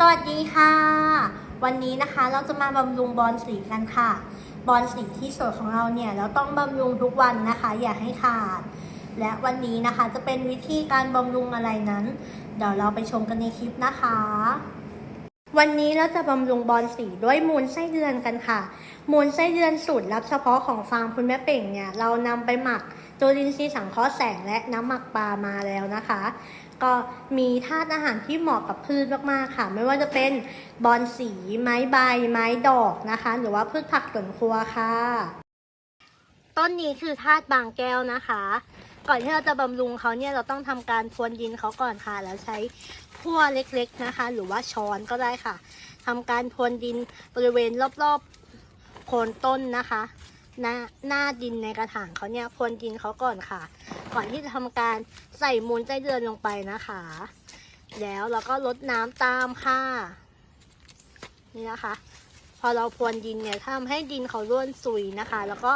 สวัสดีค่ะ วันนี้นะคะเราจะมาบำรุงบอลสีกันค่ะ บอลสีที่สวยของเราเนี่ยเราต้องบำรุงทุกวันนะคะ อย่าให้ขาด และวันนี้นะคะจะเป็นวิธีการบำรุงอะไรนั้น เดี๋ยวเราไปชมกันในคลิปนะคะ วันนี้เราจะบำรุงบอลสีด้วยมูลไส้เดือนกันค่ะ มูลไส้เดือนสูตรลับเฉพาะของฟาร์มคุณแม่เป่งเนี่ยเรานำไปหมักจุลินทรีย์สังเคราะห์แสงและน้ำหมักปลามาแล้วนะคะ ก็มีธาตุอาหารที่เหมาะกับพืชมากๆค่ะ ไม่ว่าจะเป็นบอนสีไม้ใบ ไม้ดอกนะคะ หรือว่าพืชผักสวนครัวค่ะ ต้นนี้คือธาตุบางแก้วนะคะ ก่อนที่เราจะบำรุงเขาเนี่ยเราต้องทำการพรวนดินเขาก่อนค่ะ แล้วใช้พั่วเล็กๆนะคะ หรือว่าช้อนก็ได้ค่ะทำการพรวนดินบริเวณรอบๆโคนต้นนะคะหน้าหน้าดินในกระถางเขาเนี่ยพรวนดินเขาก่อนค่ะ ก่อนที่จะทำการใส่มูลไส้เดือนลงไปนะคะ แล้วเราก็ลดน้ำตามค่ะ นี่นะคะ พอเราพรวนดินเนี่ยทำให้ดินเขาร่วนซุยนะคะ แล้วก็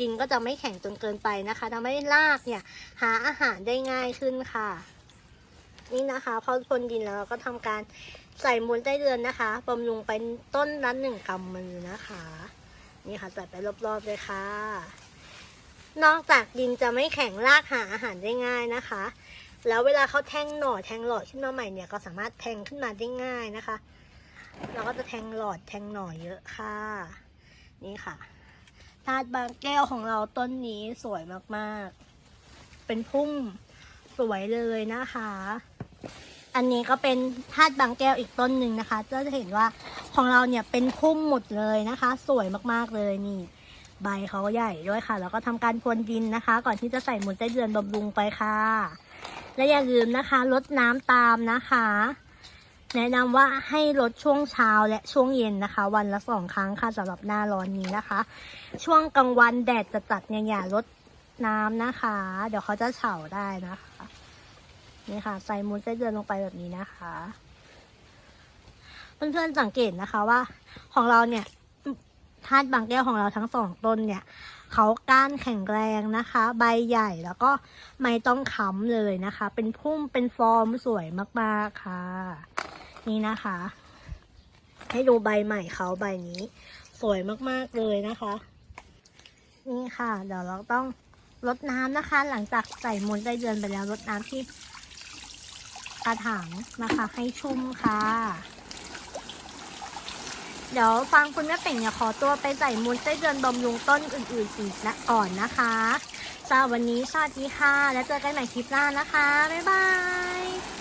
ดินก็จะไม่แข็งจนเกินไปนะคะทำให้รากเนี่ยหาอาหารได้ง่ายขึ้นค่ะ นี่นะคะพอพรวนดินแล้วเราก็ทำการใส่มูลไส้เดือนนะคะบำรุงไปต้นละหนึ่งกำมือนะคะ นี่ค่ะใส่ไปรอบๆเลยค่ะ นอกจากดินจะไม่แข็งรากหาอาหารได้ง่ายนะคะ แล้วเวลาเขาแทงหน่อแทงหลอดขึ้นมาใหม่เนี่ยก็สามารถแทงขึ้นมาได้ง่ายนะคะ เราก็จะแทงหลอดแทงหน่อเยอะค่ะ นี่ค่ะธาตุบางแก้วของเราต้นนี้สวยมากๆ เป็นพุ่มสวยเลยนะคะ อันนี้ก็เป็นธาตุบางแก้วอีกต้นหนึ่งนะคะ จะเห็นว่าของเราเนี่ยเป็นพุ่มหมดเลยนะคะ สวยมากๆเลยนี่ ใบเขาใหญ่ด้วยค่ะ แล้วก็ทำการพรวนดินนะคะ ก่อนที่จะใส่มูลไส้เดือนบำรุงไปค่ะ และอย่าลืมนะคะลดน้ำตามนะคะ แนะนำว่าให้ลดช่วงเช้าและช่วงเย็นนะคะ วันละสองครั้งค่ะสำหรับหน้าร้อนนี้นะคะ ช่วงกลางวันแดดจะจัดเนี่ยอย่าลดน้ำนะคะ เดี๋ยวเขาจะเฉาได้นะคะนี่ค่ะ ใส่มูลไส้เดือนลงไปแบบนี้นะคะ เพื่อนๆสังเกตนะคะว่าของเราเนี่ย ธาตุบางแก้วของเราทั้งสองต้นเนี่ยเขาก้านแข็งแรงนะคะ ใบใหญ่แล้วก็ไม่ต้องค้ำเลยนะคะ เป็นพุ่มเป็นฟอร์มสวยมากๆค่ะ นี่นะคะ ให้ดูใบใหม่เขาใบนี้ สวยมากๆเลยนะคะ นี่ค่ะ เดี๋ยวเราต้องลดน้ำนะคะ หลังจากใส่มูลไส้เดือนไปแล้วลดน้ำที่กระถางนะคะ ให้ชุ่มค่ะ เดี๋ยวฟังคุณแม่เป่งเนี่ยขอตัวไปใส่มูลไส้เดือนบำรุงต้นอื่นๆอีกนะก่อนนะคะสำหรับวันนี้สวัสดีค่ะ แล้วเจอกันใหม่คลิปหน้านะคะ บ๊ายบาย